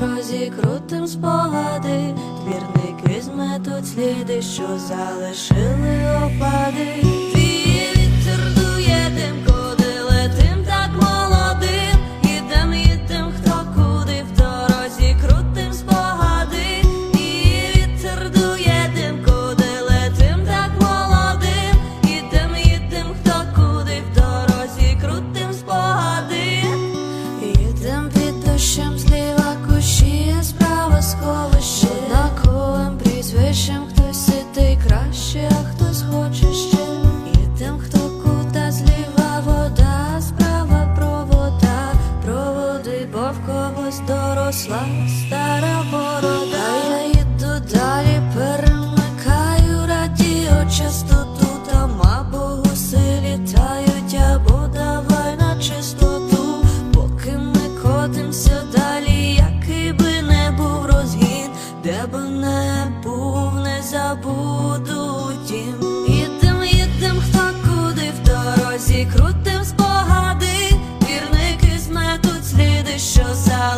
дорозі крутим спогади, двірники зметуть сліди, що залишили опади. когось доросла стара борода. Я їду далі, перемикаю радіо, часто тут, там або гуси літають, або давай на чистоту, поки ми котимся далі, який би не був розгін, де б не був, не забуду. so all